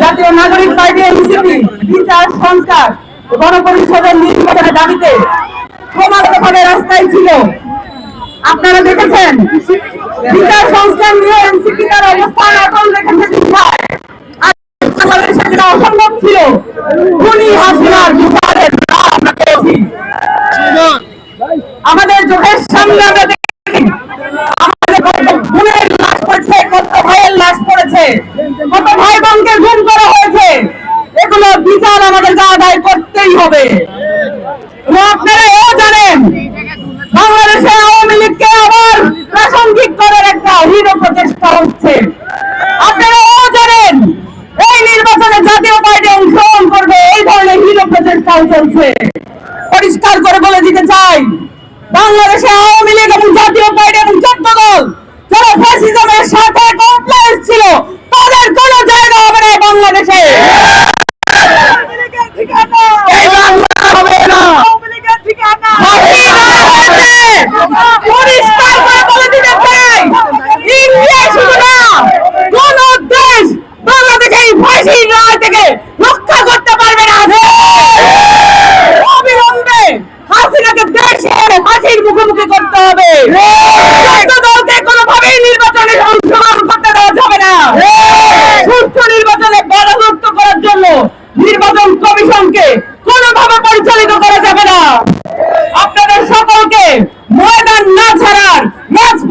জাতীয় নাগরিক party NCP বিচার সংস্কার গণপরিষদের নির্বাচনের দাবিতে ক্রমাগতভাবে রাস্তায় ছিল। আপনারা দেখেছেন বিচার সংস্কার নিয়ে এনসিপি তার অবস্থান অটল রেখেছে দীঘায় অসম্ভব ছিল খুনি হাসিনার বিচারের রাহ আমরা পেয়েছি আমাদের চোখের সামনে আমরা বিচার আমাদের আদায় করতেই হবে। আপনারা জানেন, বাংলাদেশে আওয়ামী লীগকে আবার প্রাসঙ্গিক করার একটা হিরো প্রচেষ্টা হচ্ছে। আপনারা জানেন, এই নির্বাচনে জাতীয় পার্টি অংশগ্রহণ করবে, এই ধরনের হিরো প্রচেষ্টাও চলছে। পরিষ্কার করে বলে দিতে চাই, বাংলাদেশে আওয়ামী লীগ এবং জাতীয় পার্টি এবং চোদ্দ দল যারা ফ্যাসিজমের সাথে কমপ্লেক্স ছিল, তাদের কোনো জায়গা হবে না বাংলাদেশে এই বাংলা হবে না হাসিনা হয়েছে। পরিষ্কার করে বলে দিতে চাই শুধু না। কোন দেশ বাংলাদেশে এই ফাঁসির রায় থেকে রক্ষা করতে পারবে না। অবিলম্বে হাসিনাকে দেশে ফাঁসির মুখোমুখি করতে হবে। আপনাদের সকলকে ময়দান না ছাড়ার রাজপথ